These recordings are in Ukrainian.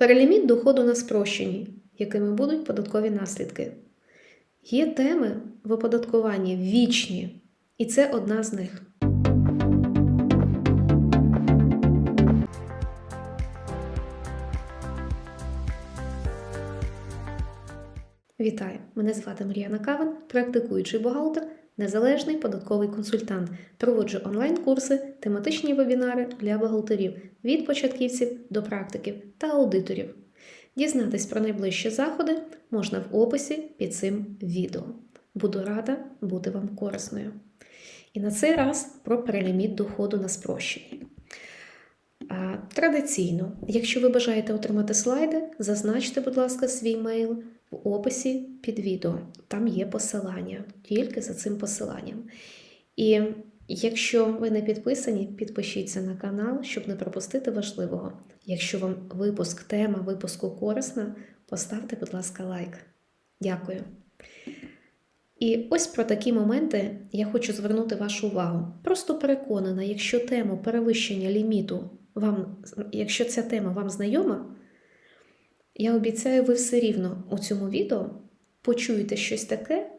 Переліміт доходу на спрощенні, якими будуть податкові наслідки. Є теми в оподаткуванні вічні, і це одна з них. Вітаю! Мене звати Мар'яна Каван, практикуючий бухгалтер, незалежний податковий консультант. Проводжу онлайн-курси, тематичні вебінари для бухгалтерів від початківців до практиків та аудиторів. Дізнатись про найближчі заходи можна в описі під цим відео. Буду рада бути вам корисною. І на цей раз про переліміт доходу на спрощенні. Традиційно, якщо ви бажаєте отримати слайди, зазначте, будь ласка, свій мейл в описі під відео. Там є посилання, тільки за цим посиланням. І якщо ви не підписані, підпишіться на канал, щоб не пропустити важливого. Якщо вам випуск, тема випуску корисна, поставте, будь ласка, лайк. Дякую. І ось про такі моменти я хочу звернути вашу увагу. Просто переконана, якщо тему перевищення ліміту вам, якщо ця тема вам знайома, я обіцяю, ви все рівно у цьому відео почуєте щось таке,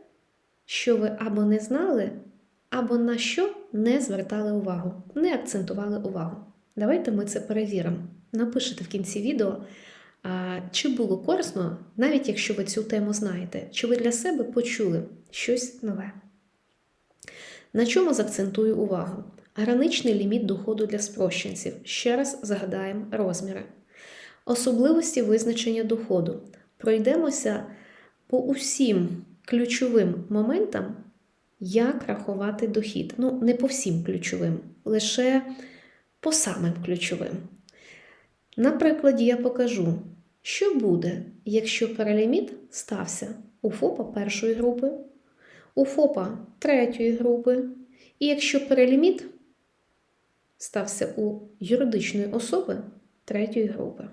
що ви або не знали, або на що не звертали увагу, не акцентували увагу. Давайте ми це перевіримо. Напишіть в кінці відео, чи було корисно, навіть якщо ви цю тему знаєте, чи ви для себе почули щось нове. На чому заакцентую увагу? Граничний ліміт доходу для спрощенців. Ще раз загадаємо розміри. Особливості визначення доходу. Пройдемося по усім ключовим моментам, як рахувати дохід. Ну, не по всім ключовим, лише по самим ключовим. На прикладі я покажу, що буде, якщо переліміт стався у ФОПа першої групи, у ФОПа третьої групи, і якщо переліміт стався у юридичної особи третьої групи.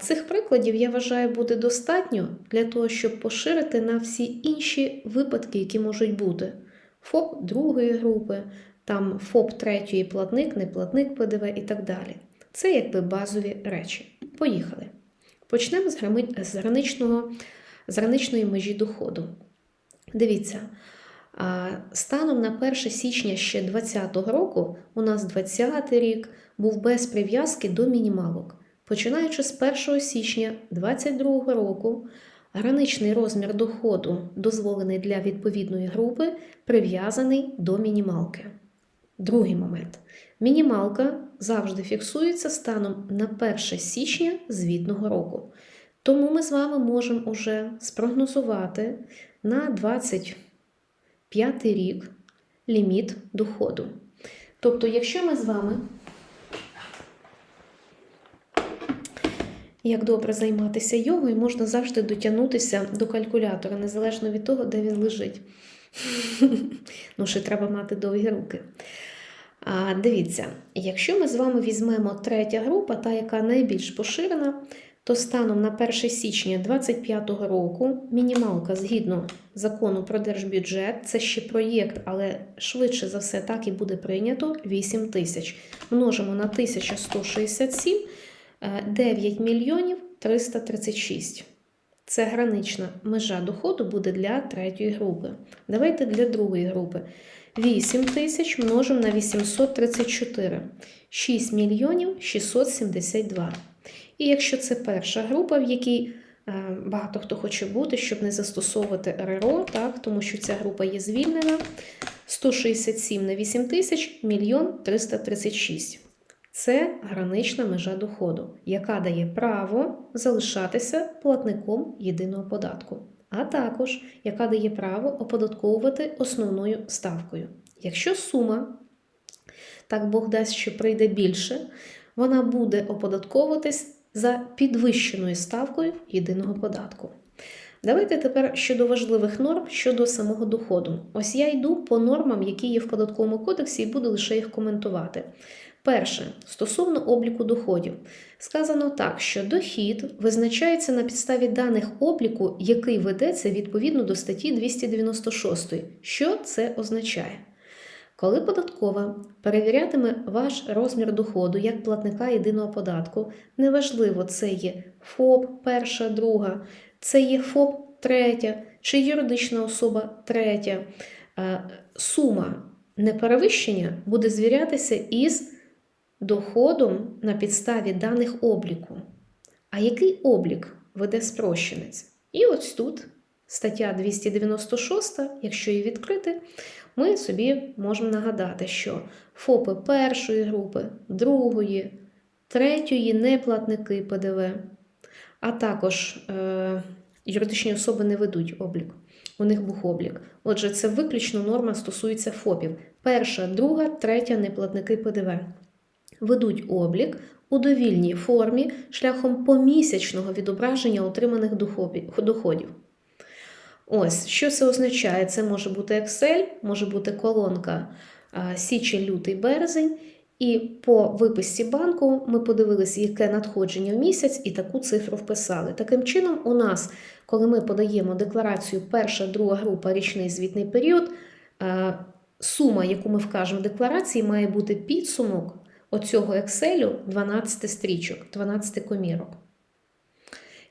Цих прикладів, я вважаю, буде достатньо для того, щоб поширити на всі інші випадки, які можуть бути. ФОП другої групи, там ФОП третьої платник, неплатник ПДВ і так далі. Це якби базові речі. Поїхали. Почнемо з, граничного... з граничної межі доходу. Дивіться, станом на 1 січня ще 2020 року, у нас 2020 рік був без прив'язки до мінімалок. Починаючи з 1 січня 2022 року, граничний розмір доходу, дозволений для відповідної групи, прив'язаний до мінімалки. Другий момент. Мінімалка завжди фіксується станом на 1 січня звітного року. Тому ми з вами можемо уже спрогнозувати на 25 рік ліміт доходу. Тобто, якщо ми з вами Як добре займатися йогою, можна завжди дотягнутися до калькулятора, незалежно від того, де він лежить. Ну, ще треба мати довгі руки. А, Дивіться, якщо ми з вами візьмемо третя група, та яка найбільш поширена, то станом на 1 січня 2025 року мінімалка згідно закону про держбюджет, це ще проєкт, але швидше за все так і буде прийнято 8 тисяч. Множимо на 1167. 9 мільйонів 336. Це гранична межа доходу буде для третьої групи. Давайте для другої групи. 8 тисяч множимо на 834. 6 мільйонів 672. І якщо це перша група, в якій е, багато хто хоче бути, щоб не застосовувати РРО, так, тому що ця група є звільнена, 167 на 8 тисяч, мільйон 336. Це гранична межа доходу, яка дає право залишатися платником єдиного податку, а також яка дає право оподатковувати основною ставкою. Якщо сума, так Бог дасть, що прийде більше, вона буде оподатковуватись за підвищеною ставкою єдиного податку. Давайте тепер щодо важливих норм щодо самого доходу. Ось я йду по нормам, які є в податковому кодексі, і буду лише їх коментувати. Перше, стосовно обліку доходів, сказано так, що дохід визначається на підставі даних обліку, який ведеться відповідно до статті 296. Що це означає? Коли податкова перевірятиме ваш розмір доходу як платника єдиного податку, неважливо, це є ФОП перша, друга, це є ФОП третя чи юридична особа третя, е, сума неперевищення буде звірятися із доходом на підставі даних обліку. А який облік веде спрощенець? І ось тут стаття 296, якщо її відкрити, ми собі можемо нагадати, що ФОПи першої групи, другої, третьої неплатники ПДВ, а також е, юридичні особи не ведуть облік. У них бухоблік. Отже, це виключно норма стосується ФОПів. Перша, друга, третя неплатники ПДВ. Ведуть облік у довільній формі шляхом помісячного відображення отриманих доходів. Ось, що це означає? Це може бути Excel, може бути колонка січень, лютий, березень. І по виписці банку ми подивилися, яке надходження в місяць, і таку цифру вписали. Таким чином, у нас, коли ми подаємо декларацію перша, друга група, річний звітний період, сума, яку ми вкажемо в декларації, має бути підсумок оцього Excel 12 стрічок, 12 комірок.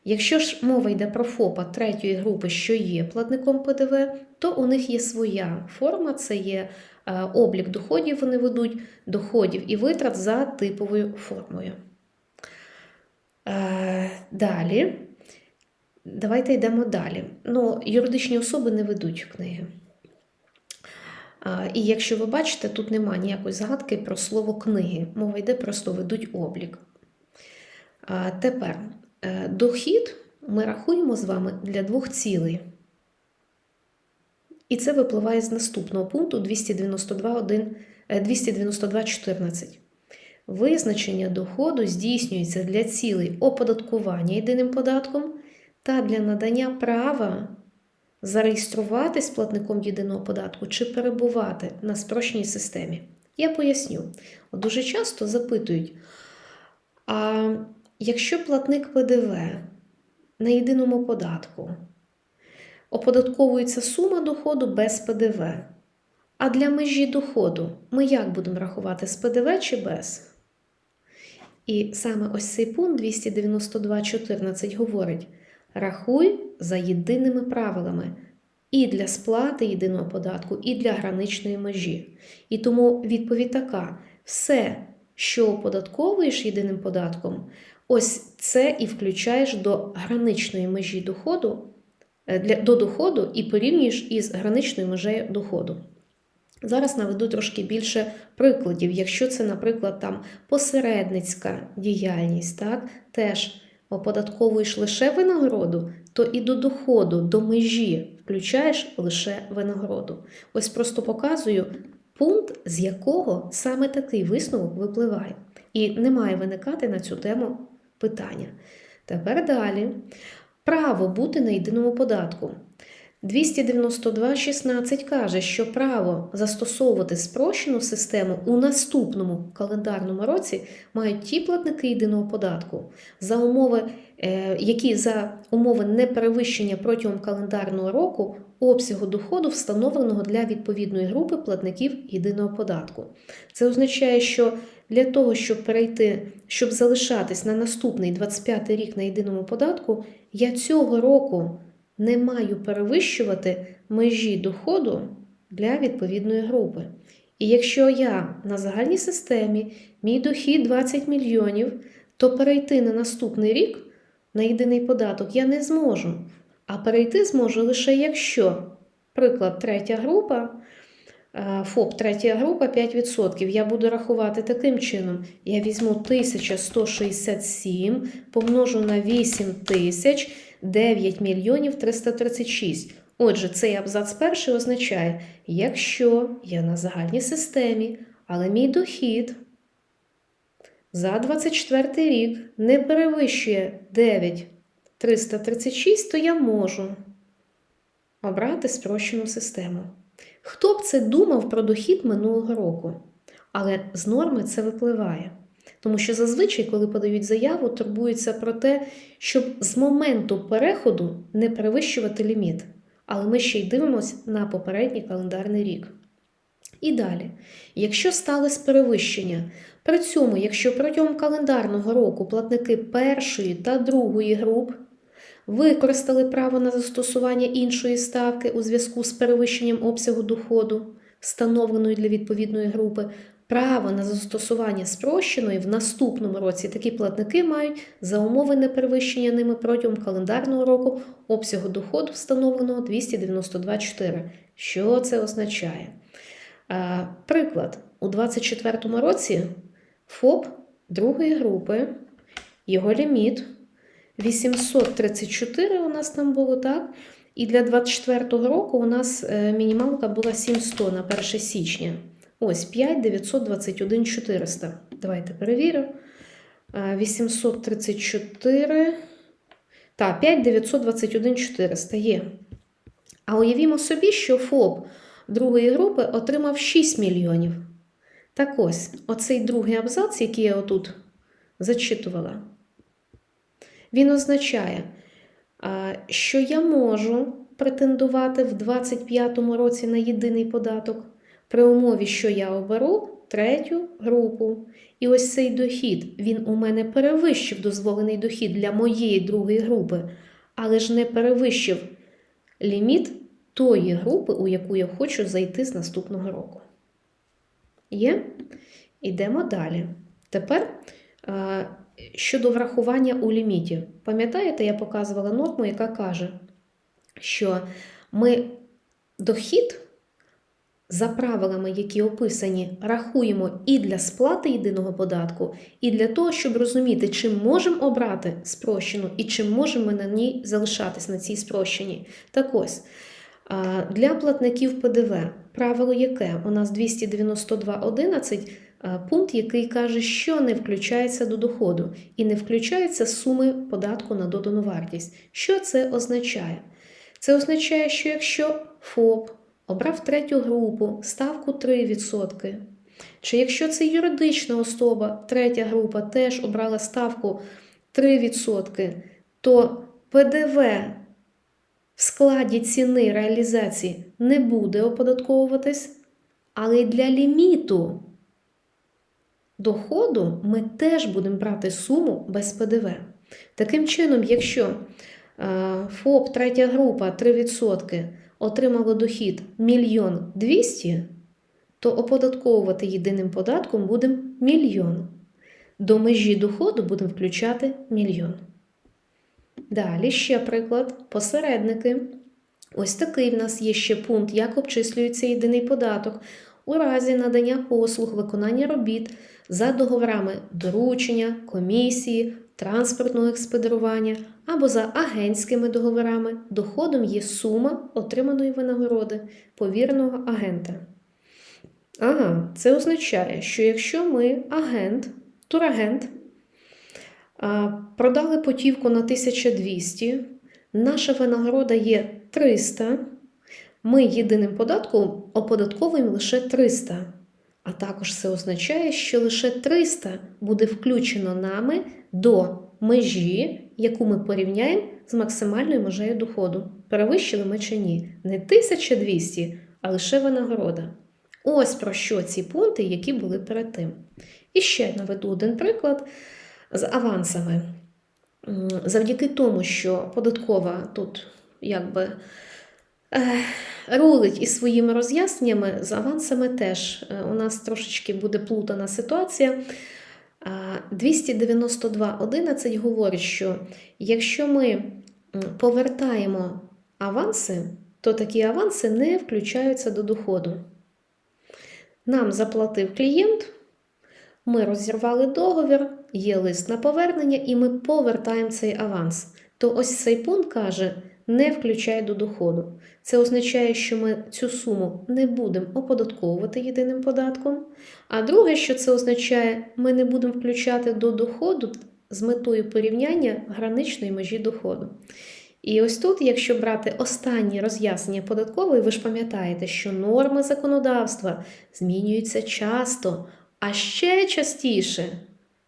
Якщо ж мова йде про ФОПа третьої групи, що є платником ПДВ, то у них є своя форма, це є е, облік доходів, вони ведуть доходів і витрат за типовою формою. Е, Далі, давайте йдемо далі. Ну, юридичні особи не ведуть книги. І якщо ви бачите, тут немає ніякої загадки про слово книги. Мова йде просто ведуть облік. Тепер е, дохід ми рахуємо з вами для двох цілей. І це випливає з наступного пункту 292.1, е, 292.14. Визначення доходу здійснюється для цілей оподаткування єдиним податком та для надання права зареєструватись платником єдиного податку чи перебувати на спрощеній системі. Я поясню. Дуже часто запитують: а якщо платник ПДВ на єдиному податку оподатковується сума доходу без ПДВ, а для межі доходу ми як будемо рахувати з ПДВ чи без? І саме ось цей пункт 292.14 говорить: рахуй за єдиними правилами і для сплати єдиного податку, і для граничної межі. І тому відповідь така: все, що оподатковуєш єдиним податком, ось це і включаєш до граничної межі доходу, е, для, до доходу і порівнюєш із граничною межею доходу. Зараз наведу трошки більше прикладів. Якщо це, наприклад, там посередницька діяльність, так, теж оподатковуєш лише винагороду, то і до доходу, до межі включаєш лише винагороду. Ось просто показую пункт, з якого саме такий висновок випливає. І не має виникати на цю тему питання. Тепер далі. Право бути на єдиному податку. 292.16 каже, що право застосовувати спрощену систему у наступному календарному році мають ті платники єдиного податку, за умови, е, які за умови неперевищення протягом календарного року обсягу доходу, встановленого для відповідної групи платників єдиного податку. Це означає, що для того, щоб перейти, щоб залишатись на наступний 25 рік на єдиному податку, я цього року не маю перевищувати межі доходу для відповідної групи. І якщо я на загальній системі мій дохід 20 мільйонів, то перейти на наступний рік на єдиний податок я не зможу. А перейти зможу лише якщо, приклад, третя група, е, ФОП, третя група 5%. Я буду рахувати таким чином: я візьму 1167, помножу на 8 тисяч. 9 мільйонів 336. Отже, цей абзац перший означає, якщо я на загальній системі, але мій дохід за 24 рік не перевищує 9 336, то я можу обрати спрощену систему. Хто б це думав про дохід минулого року? Але з норми це випливає. Тому що зазвичай, коли подають заяву, турбуються про те, щоб з моменту переходу не перевищувати ліміт. Але ми ще й дивимося на попередній календарний рік. І далі. Якщо сталося перевищення, при цьому, якщо протягом календарного року платники першої та другої груп використали право на застосування іншої ставки у зв'язку з перевищенням обсягу доходу, встановленої для відповідної групи, право на застосування спрощеної в наступному році такі платники мають за умови неперевищення ними протягом календарного року обсягу доходу, встановленого 292,4. Що це означає? Приклад, у 2024 році ФОП другої групи, його ліміт 834 у нас там було, так? І для 2024 року у нас е, мінімалка була 700 на 1 січня. Ось 5 921 400. Давайте перевірю. Е, 834. Так, 5 921 400 є. А уявімо собі, що ФОП другої групи отримав 6 мільйонів. Так ось, оцей другий абзац, який я отут зачитувала, він означає, що я можу претендувати в 2025 році на єдиний податок при умові, що я оберу третю групу. І ось цей дохід, він у мене перевищив дозволений дохід для моєї другої групи, але ж не перевищив ліміт тої групи, у яку я хочу зайти з наступного року. Є? Йдемо далі. Тепер е, щодо врахування у ліміті. Пам'ятаєте, я показувала норму, яка каже, що ми дохід за правилами, які описані, рахуємо і для сплати єдиного податку, і для того, щоб розуміти, чи можемо обрати спрощену і чи можемо на ній залишатись на цій спрощеній. Так ось. Для платників ПДВ правило яке? У нас 292.11 пункт, який каже, що не включається до доходу і не включаються суми податку на додану вартість. Що це означає? Це означає, що якщо ФОП обрав третю групу, ставку 3%, чи якщо це юридична особа, третя група теж обрала ставку 3%, то ПДВ в складі ціни реалізації не буде оподатковуватись, але й для ліміту доходу ми теж будемо брати суму без ПДВ. Таким чином, якщо е, ФОП третя група 3% отримало дохід 1 200 то оподатковувати єдиним податком будемо мільйон. До межі доходу будемо включати мільйон. Далі ще приклад. Посередники. Ось такий в нас є ще пункт, як обчислюється єдиний податок у разі надання послуг, виконання робіт за договорами доручення, комісії, транспортного експедирування або за агентськими договорами. Доходом є сума отриманої винагороди повіреного агента. Ага, це означає, що якщо ми агент, турагент, продали потівку на 1200, наша винагорода є 300, ми єдиним податком оподатковуємо лише 300. А також це означає, що лише 300 буде включено нами до межі, яку ми порівняємо з максимальною межею доходу. Перевищили ми чи ні? Не 1200, а лише винагорода. Ось про що ці пункти, які були перед тим. І ще наведу один приклад з авансами. Завдяки тому, що податкова тут якби рулить із своїми роз'ясненнями, з авансами теж у нас трошечки буде плутана ситуація. 292.11 говорить, що якщо ми повертаємо аванси, то такі аванси не включаються до доходу. Нам заплатив клієнт, ми розірвали договір, є лист на повернення, і ми повертаємо цей аванс. То ось цей пункт каже, не включає до доходу. Це означає, що ми цю суму не будемо оподатковувати єдиним податком. А друге, що це означає, ми не будемо включати до доходу з метою порівняння граничної межі доходу. І ось тут, якщо брати останнє роз'яснення податкової, ви ж пам'ятаєте, що норми законодавства змінюються часто, а ще частіше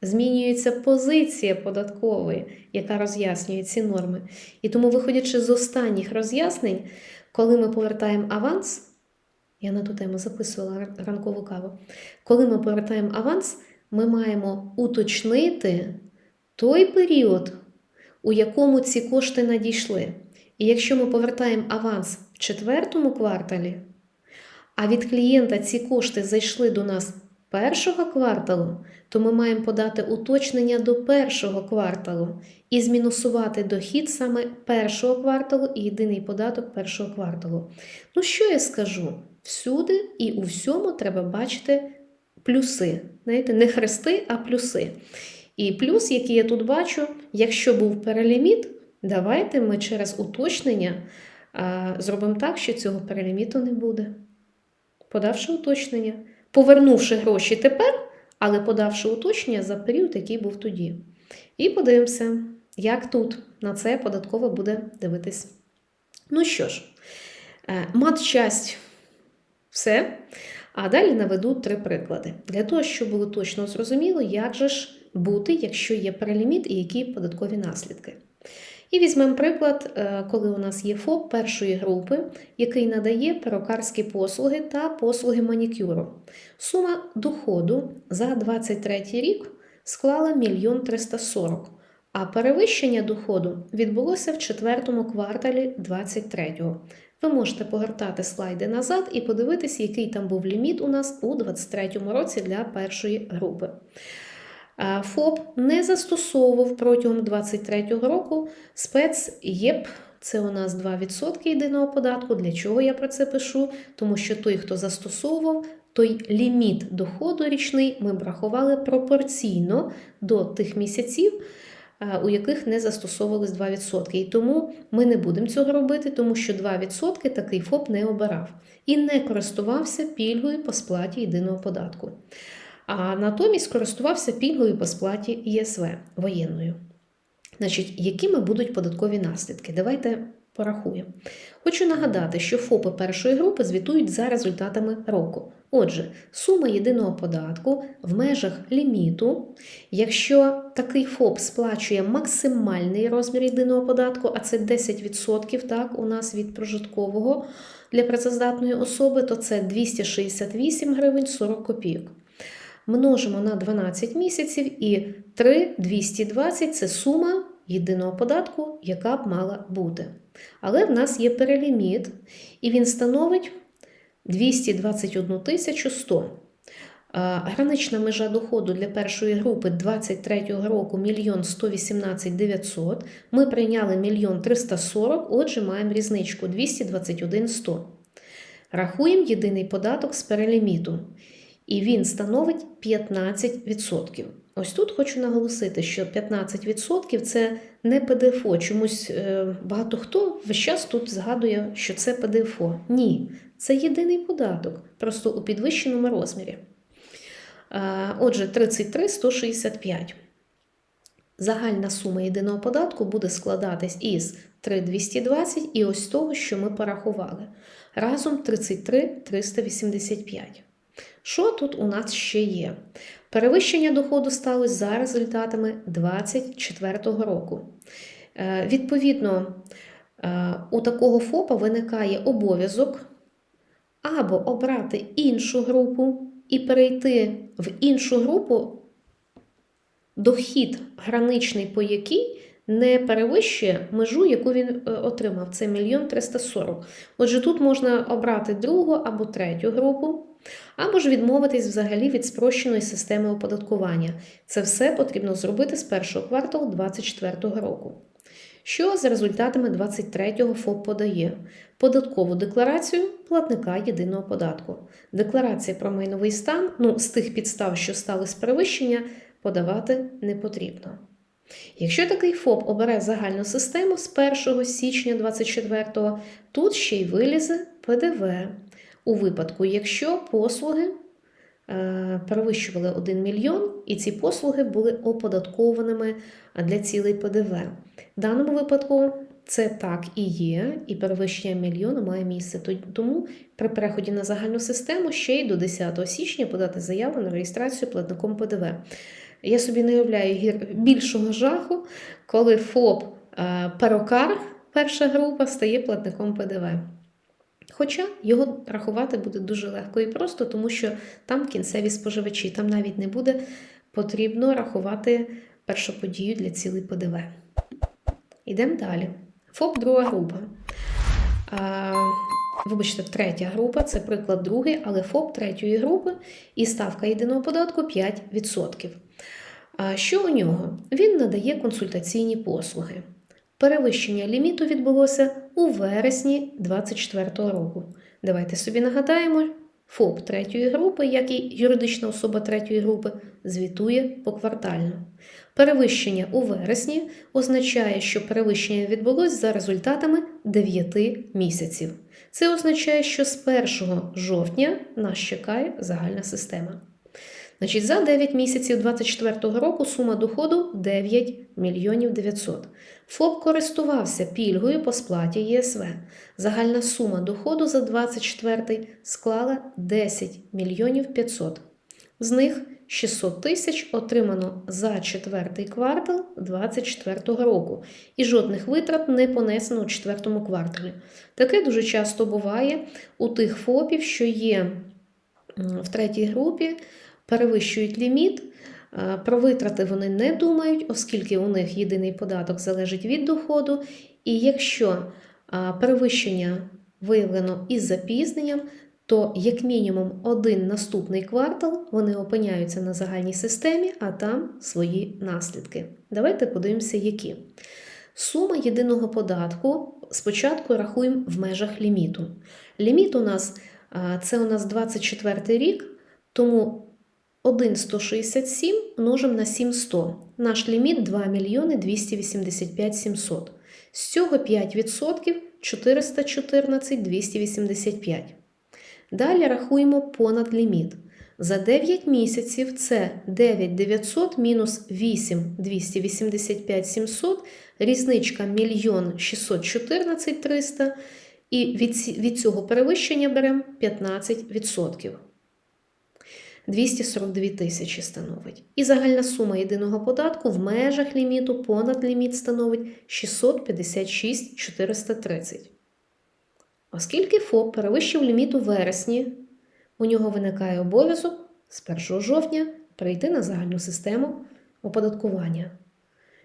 змінюється позиція податкової, яка роз'яснює ці норми. І тому, виходячи з останніх роз'яснень, коли ми повертаємо аванс, Я на ту тему записувала ранкову каву. Коли ми повертаємо аванс, ми маємо уточнити той період, у якому ці кошти надійшли. І якщо ми повертаємо аванс в четвертому кварталі, а від клієнта ці кошти зайшли до нас першого кварталу, то ми маємо подати уточнення до першого кварталу і змінусувати дохід саме першого кварталу і єдиний податок першого кварталу. Ну, що я скажу? Всюди і у всьому треба бачити плюси. Знаєте, не хрести, а плюси. І плюс, який я тут бачу, якщо був переліміт, давайте ми через уточнення зробимо так, що цього переліміту не буде. Подавши уточнення, повернувши гроші тепер, але подавши уточнення за період, який був тоді. І подивимося, як тут на це податково буде дивитись. Ну що ж, е, матчасть все. А далі наведу три приклади. Для того, щоб було точно зрозуміло, як же ж бути, якщо є переліміт і які податкові наслідки. І візьмемо приклад, е, коли у нас є ФОП першої групи, який надає перукарські послуги та послуги манікюру. Сума доходу за 23 рік склала 1 340 а перевищення доходу відбулося в четвертому кварталі 23-го. Ви можете погортати слайди назад і подивитись, який там був ліміт у нас у 23-му році для першої групи. ФОП не застосовував протягом 23-го року спец ЄП. Це у нас 2% єдиного податку. Для чого я про це пишу? Тому що той, хто застосовував, той ліміт доходу річний ми б рахували пропорційно до тих місяців, у яких не застосовувались 2%. І тому ми не будемо цього робити, тому що 2% такий ФОП не обирав і не користувався пільгою по сплаті єдиного податку. А натомість користувався пільгою по сплаті ЄСВ воєнною. Значить, якими будуть податкові наслідки? Давайте порахуємо. Хочу нагадати, що ФОПи першої групи звітують за результатами року. Отже, сума єдиного податку в межах ліміту, якщо такий ФОП сплачує максимальний розмір єдиного податку, а це 10% так, у нас від прожиткового для працездатної особи, то це 268 гривень 40 копійок. Множимо на 12 місяців і 3 220 це сума єдиного податку, яка б мала бути. Але в нас є переліміт, і він становить 221 100. Гранична межа доходу для першої групи 23-го року 1 118 900. Ми прийняли 1 340, отже, маємо різничку 221 100. Рахуємо єдиний податок з переліміту. І він становить 15%. Ось тут хочу наголосити, що 15% це не ПДФО. Чомусь е, багато хто весь час тут згадує, що це ПДФО. Ні, це єдиний податок, просто у підвищеному розмірі. Е, Отже, 33 165. Загальна сума єдиного податку буде складатись із 3220 і ось того, що ми порахували. Разом 33 385. Що тут у нас ще є? Перевищення доходу сталося за результатами 2024 року. Е, Відповідно, е, у такого ФОПа виникає обов'язок або обрати іншу групу і перейти в іншу групу, дохід граничний, по якій не перевищує межу, яку він е, отримав. Це 1 340. Отже, тут можна обрати другу або третю групу. Або ж відмовитись взагалі від спрощеної системи оподаткування. Це все потрібно зробити з першого кварталу 2024 року. Що за результатами 23-го ФОП подає? Податкову декларацію платника єдиного податку. Декларація про майновий стан, ну, з тих підстав, що стали з перевищення, подавати не потрібно. Якщо такий ФОП обере загальну систему з 1 січня 2024, тут ще й вилізе ПДВ у випадку, якщо послуги е, перевищували 1 мільйон, і ці послуги були оподаткованими для цілей ПДВ. В даному випадку це так і є, і перевищення мільйона має місце. Тому при переході на загальну систему ще й до 10 січня подати заяву на реєстрацію платником ПДВ. Я собі не уявляю більшого жаху, коли ФОП е, перукар, перша група, стає платником ПДВ. Хоча його рахувати буде дуже легко і просто, тому що там кінцеві споживачі, там навіть не буде потрібно рахувати першу подію для цілей ПДВ. Йдемо далі. ФОП друга група. А, вибачте, третя група це приклад другий, але ФОП третьої групи і ставка єдиного податку 5%. А що у нього? Він надає консультаційні послуги. Перевищення ліміту відбулося у вересні 2024 року. Давайте собі нагадаємо, ФОП третьої групи, як і юридична особа третьої групи, звітує поквартально. Перевищення у вересні означає, що перевищення відбулось за результатами 9 місяців. Це означає, що з 1 жовтня нас чекає загальна система. Значить, за 9 місяців 2024 року сума доходу 9 мільйонів 900. ФОП користувався пільгою по сплаті ЄСВ. Загальна сума доходу за 24 склала 10 мільйонів 500. З них 600 тисяч отримано за четвертий квартал 2024 року, і жодних витрат не понесено у четвертому кварталі. Таке дуже часто буває у тих ФОПів, що є в третій групі, перевищують ліміт. Е, Про витрати вони не думають, оскільки у них єдиний податок залежить від доходу. І якщо перевищення виявлено із запізненням, то як мінімум один наступний квартал вони опиняються на загальній системі, а там свої наслідки. Давайте подивимося, які. Сума єдиного податку спочатку рахуємо в межах ліміту. Ліміт у нас це у нас 24 рік, тому 1,167 множимо на 700. Наш ліміт 2 мільйони 285 700. З цього 5% 414 285. Далі рахуємо понад ліміт. За 9 місяців це 9 900 мінус 8 285 700, різничка 1 614 300, і від цього перевищення беремо 15%. 242 тисячі становить. І загальна сума єдиного податку в межах ліміту понад ліміт становить 656 430. Оскільки ФОП перевищив ліміт у вересні, у нього виникає обов'язок з 1 жовтня перейти на загальну систему оподаткування.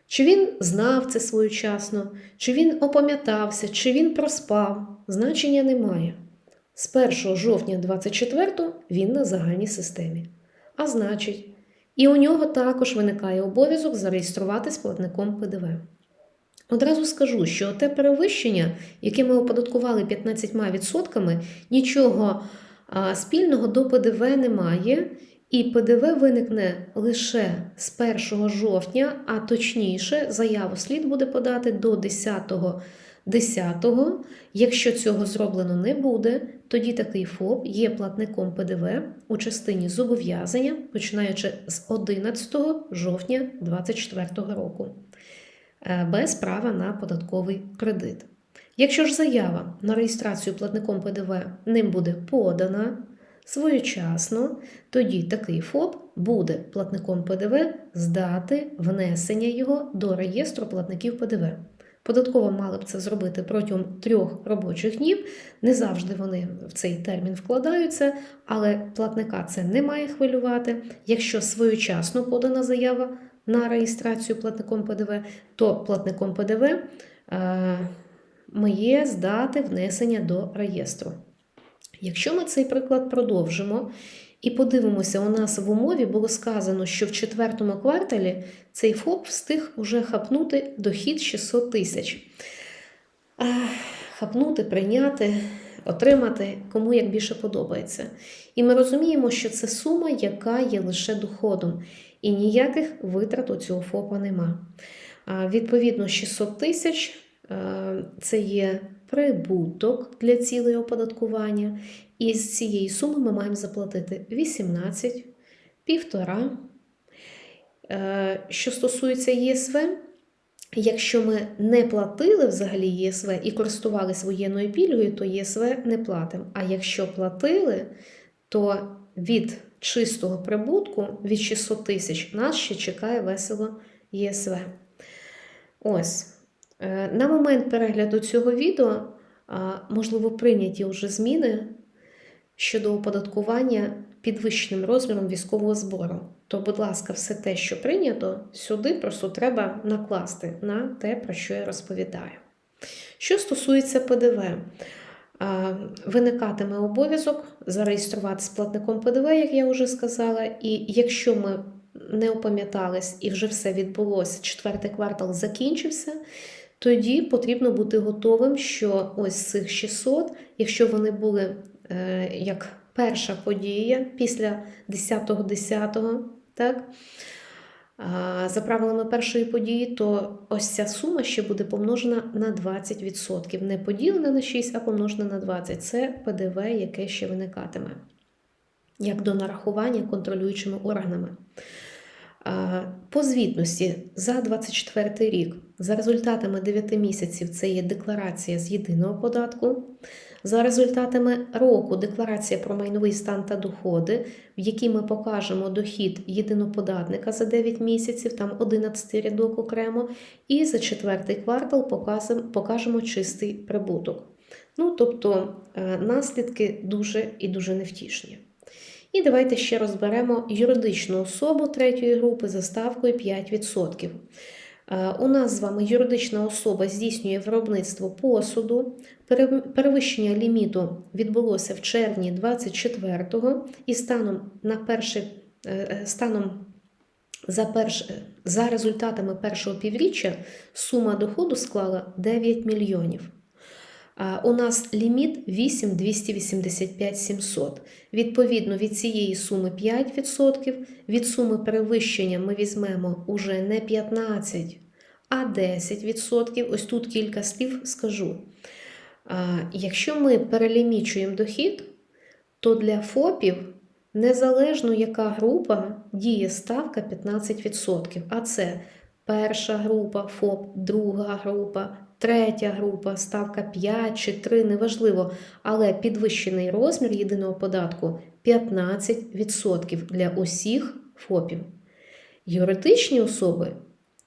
Чи він знав це своєчасно, чи він опам'ятався, чи він проспав, значення немає. З 1 жовтня 24 він на загальній системі. А значить, і у нього також виникає обов'язок зареєструватись платником ПДВ. Одразу скажу, що те перевищення, яке ми оподаткували 15%, нічого спільного до ПДВ немає, і ПДВ виникне лише з 1 жовтня, а точніше, заяву слід буде подати до 10 10-го. Якщо цього зроблено не буде, тоді такий ФОП є платником ПДВ у частині зобов'язання, починаючи з 11 жовтня 2024 року, е, без права на податковий кредит. Якщо ж заява на реєстрацію платником ПДВ ним буде подана своєчасно, тоді такий ФОП буде платником ПДВ з дати внесення його до реєстру платників ПДВ. Податкова мала б це зробити протягом трьох робочих днів. Не завжди вони в цей термін вкладаються, але платника це не має хвилювати. Якщо своєчасно подана заява на реєстрацію платником ПДВ, то платником ПДВ е, має здати внесення до реєстру. Якщо ми цей приклад продовжимо і подивимося, у нас в умові було сказано, що в четвертому кварталі цей ФОП встиг уже хапнути дохід 600 тисяч. Хапнути, прийняти, отримати, кому як більше подобається. І ми розуміємо, що це сума, яка є лише доходом, і ніяких витрат у цього ФОПа нема. Відповідно, 600 тисяч це є прибуток для цілей оподаткування. І з цієї суми ми маємо заплатити 18, півтора. Е, Що стосується ЄСВ, якщо ми не платили взагалі ЄСВ і користувалися воєнною пільгою, то ЄСВ не платимо. А якщо платили, то від чистого прибутку від 600 тисяч нас ще чекає весело ЄСВ. Ось. Е, На момент перегляду цього відео можливо, прийняті вже зміни щодо оподаткування підвищеним розміром військового збору. То, будь ласка, все те, що прийнято, сюди просто треба накласти на те, про що я розповідаю. Що стосується ПДВ, виникатиме обов'язок зареєструвати з платником ПДВ, як я вже сказала, і якщо ми не опам'ятались і вже все відбулося, четвертий квартал закінчився, тоді потрібно бути готовим, що ось цих 600, якщо вони були е, як перша подія після 10.10, так, а, за правилами першої події, то ось ця сума ще буде помножена на 20%. Не поділена на 6, а помножена на 20. Це ПДВ, яке ще виникатиме, як до нарахування контролюючими органами. По звітності за 24 рік, за результатами 9 місяців, це є декларація з єдиного податку. За результатами року декларація про майновий стан та доходи, в якій ми покажемо дохід єдиноподатника за 9 місяців, там 11 рядок окремо, і за четвертий квартал покажемо, покажемо чистий прибуток. Ну, тобто е, наслідки дуже і дуже невтішні. І давайте ще розберемо юридичну особу третьої групи за ставкою 5%. Е, У нас з вами юридична особа здійснює виробництво посуду. Перевищення ліміту відбулося в червні 24-го і станом на перший е, е, станом за, перш, за результатами першого півріччя сума доходу склала 9 мільйонів. У нас ліміт 8 285 700. Відповідно, від цієї суми 5%, від суми перевищення ми візьмемо уже не 15, а 10%. Ось тут кілька слів скажу. Якщо ми перелімічуємо дохід, то для ФОПів незалежно яка група діє ставка 15%. А це перша група ФОП, друга група, третя група, ставка 5 чи 3, неважливо. Але підвищений розмір єдиного податку 15% для усіх ФОПів. Юридичні особи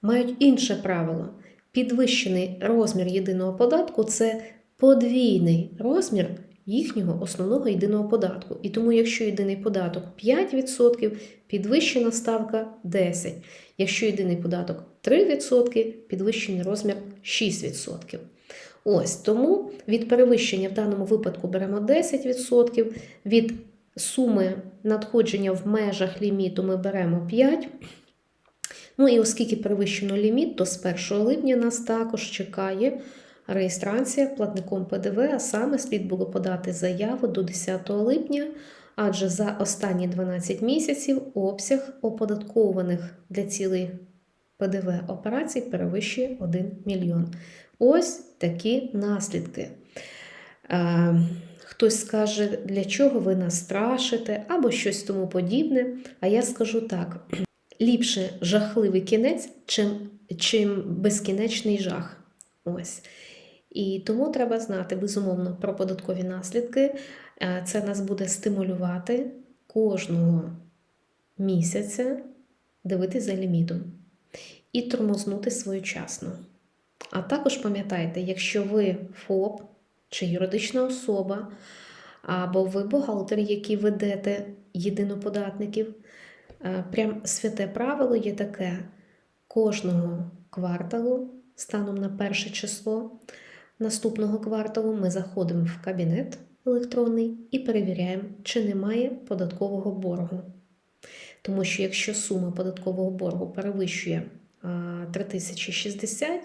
мають інше правило. Підвищений розмір єдиного податку це подвійний розмір їхнього основного єдиного податку. І тому, якщо єдиний податок 5%, підвищена ставка 10%. Якщо єдиний податок 3%, підвищений розмір 6%. Ось тому від перевищення в даному випадку беремо 10%, від суми надходження в межах ліміту ми беремо 5%. Ну і оскільки перевищено ліміт, то з 1 липня нас також чекає реєстрація платником ПДВ, а саме слід було подати заяву до 10 липня, адже за останні 12 місяців обсяг оподаткованих для цілей ПДВ операцій перевищує 1 мільйон. Ось такі наслідки. Е, Хтось скаже, для чого ви нас страшите, або щось тому подібне. А я скажу так: ліпше жахливий кінець, чим, чим безкінечний жах. Ось. І тому треба знати, безумовно, про податкові наслідки. Е, Це нас буде стимулювати кожного місяця дивитись за лімітом і тормознути своєчасно. А також пам'ятайте, якщо ви ФОП чи юридична особа, або ви бухгалтер, який ведете єдиноподатників, е, прям святе правило є таке: кожного кварталу, станом на перше число наступного кварталу, ми заходимо в кабінет електронний і перевіряємо, чи немає податкового боргу. Тому що якщо сума податкового боргу перевищує 3060,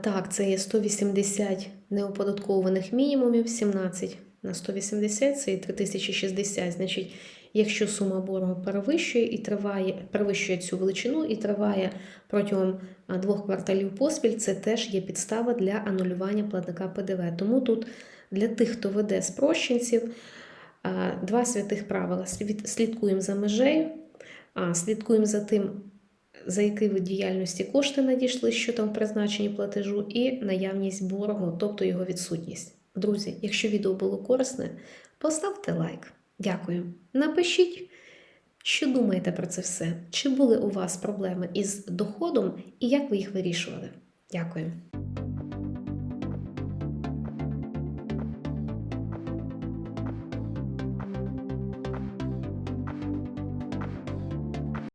так, це є 180 неоподаткованих мінімумів, 17 на 180 це є 3060. Значить, якщо сума боргу перевищує і триває, перевищує цю величину і триває протягом двох кварталів поспіль, це теж є підстава для анулювання платника ПДВ. Тому тут для тих, хто веде спрощенців, два святих правила: слідкуємо за межею, слідкуємо за тим, за який вид діяльності кошти надійшли, що там в призначенні платежу, і наявність боргу, тобто його відсутність. Друзі, якщо відео було корисне, поставте лайк. Дякую. Напишіть, що думаєте про це все. Чи були у вас проблеми із доходом і як ви їх вирішували? Дякую.